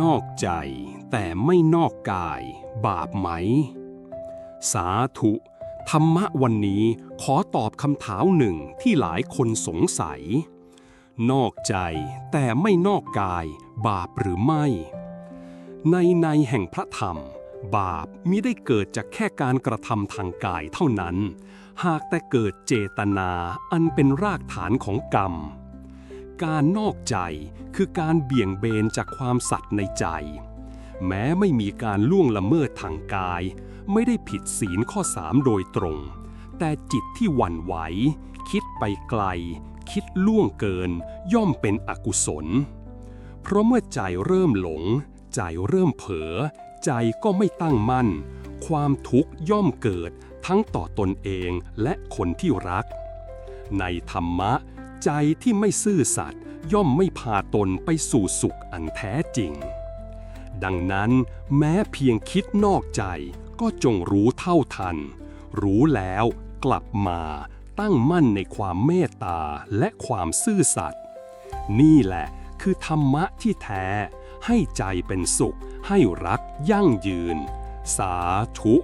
นอกใจแต่ไม่นอกกาย บาปไหม สาธุ ธรรมะวันนี้ขอตอบคำถามหนึ่งที่หลายคนสงสัย นอกใจแต่ไม่นอกกาย บาปหรือไม่ ในในแห่งพระธรรม บาปมิได้เกิดจากแค่การกระทำทางกายเท่านั้น หากแต่เกิดเจตนาอันเป็นรากฐานของกรรม การนอกใจคือการเบี่ยงเบนจากความสัตย์ในใจ แม้ไม่มีการล่วงละเมิดทางกาย ไม่ได้ผิดศีลข้อสามโดยตรง แต่จิตที่หวั่นไหว คิดไปไกล คิดล่วงเกิน ย่อมเป็นอกุศล เพราะเมื่อใจเริ่มหลง ใจเริ่มเผลอใจก็ไม่ตั้งมั่น ความทุกข์ย่อมเกิดทั้งต่อตนเองและคนที่รัก ในธรรมะ ใจที่ไม่ซื่อสัตย์ย่อมไม่พาตนไปสู่สุขอันแท้จริง ดังนั้นแม้เพียงคิดนอกใจก็จงรู้เท่าทัน รู้แล้วกลับมาตั้งมั่นในความเมตตาและความซื่อสัตย์นี่แหละคือธรรมะที่แท้ ให้ใจเป็นสุข ให้รักยั่งยืน สาธุ